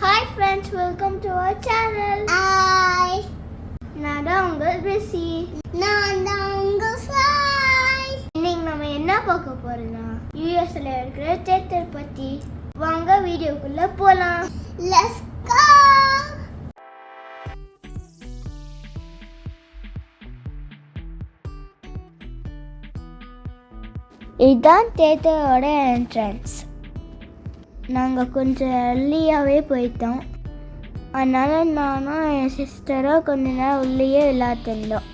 Hi friends welcome to our channel hi நான் தான் உங்கள் பிஸி நான் தான் உங்கள் சாய் இன்னைக்கு நம்ம என்ன பார்க்க போறோம்னா யூஎஸ்ல இருக்கிற தேட்டர் பத்தி. வாங்க வீடியோக்குள்ள போலாம். லெட்ஸ் கோ இதுதான் தேட்டரோட என்ட்ரன்ஸ் நாங்கள் கொஞ்சம் எர்லியாகவே போயிட்டோம். அதனால் நானும் என் சிஸ்டரும் கொஞ்ச நேரம் உள்ளேயே விளையாட்டுருந்தோம்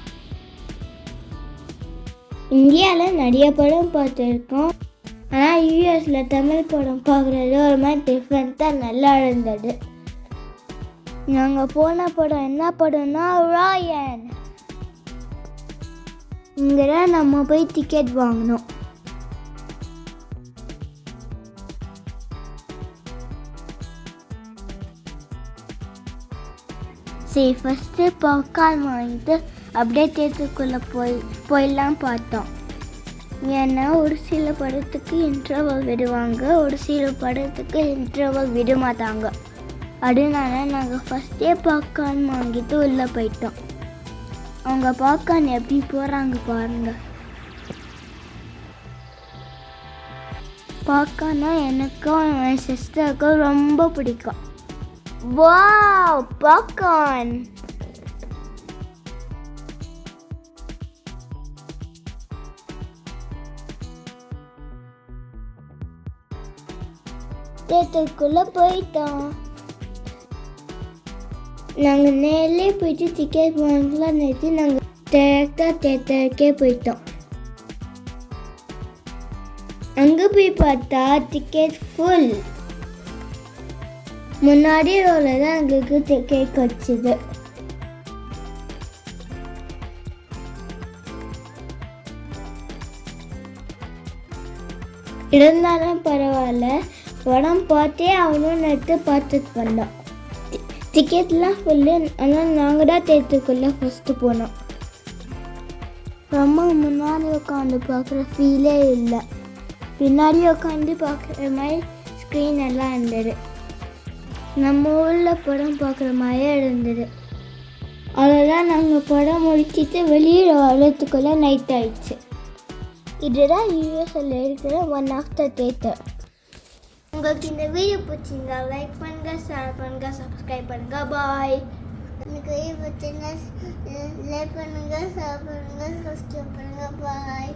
இந்தியாவில் நிறைய படம் பார்த்துருக்கோம். ஆனால் யூஎஸில் தமிழ் படம் பார்க்குறது ஒரு மாதிரி டிஃப்ரெண்ட்டாக நல்லா இருந்தது. நாங்கள் போன படம் என்ன படம்னா ராயன் இங்கே தான் நம்ம போய் டிக்கெட் வாங்கினோம். சரி ஃபஸ்ட்டு பாப்கார்ன் வாங்கிட்டு அப்படியே தேட்டருக்குள்ளே போய் போயிடலாம் பார்த்தோம். ஏன்னா ஒரு சில படத்துக்கு இன்டர்வல் விடுவாங்க ஒரு சில படத்துக்கு இன்டர்வல் விட மாட்டாங்க அதனால நாங்கள் ஃபஸ்ட்டே பாப்கார்ன் வாங்கிட்டு உள்ளே போயிட்டோம். அவங்க பாப்கார்ன் எப்படி போகிறாங்க பாருங்க. பாப்கார்னா எனக்கும் என் சிஸ்டருக்கும் ரொம்ப பிடிக்கும். Wow, popcorn. தேட்டருக்குள்ளே போயிட்டோம். நாங்கள் நேரிலே போயிட்டு டிக்கெட் வாங்கலாம் நிறுத்தி நாங்கள் டேரெக்டாக தேட்டருக்கே போயிட்டோம். அங்கே போய் பார்த்தா டிக்கெட் ஃபுல் முன்னாடி ரோவில் தான் எங்களுக்கு டிக்கெட் வச்சுது. இருந்தாலும் பரவாயில்ல. படம் பார்த்தே அவனும் நேற்று பார்த்துட்டு வந்தோம் டிக்கெட்லாம் ஃபுல்லு ஆனால் நாங்கள் தான் தேர்த்துக்குள்ளே ஃபஸ்ட்டு போனோம். ரொம்ப முன்னாடி உட்காந்து பார்க்குற ஃபீலே இல்லை. பின்னாடி உட்காந்து பார்க்குற மாதிரி ஸ்க்ரீன் எல்லாம் இருந்தது. நம்ம ஊரில் படம் பார்க்குற மாதிரியே இருந்தது. அதெல்லாம் நாங்கள் படம் முடிச்சிட்டு வெளியில் வரத்துக்குள்ளே நைட் ஆயிடுச்சு. இதுதான் யூஎஸ்எல் இருக்கிற ஒன் ஆஃப் த தேட்டர் உங்களுக்கு இந்த வீடியோ பிடிச்சிருந்தா லைக் பண்ணுங்கள் ஷேர் பண்ணுங்கள் சப்ஸ்கிரைப் பண்ணுங்கள் பாய் எனக்கு பார்த்தீங்கன்னா லைக் பண்ணுங்க ஷேர் பண்ணுங்கள் சப்ஸ்கிரைப் பண்ணுங்கள் பாய்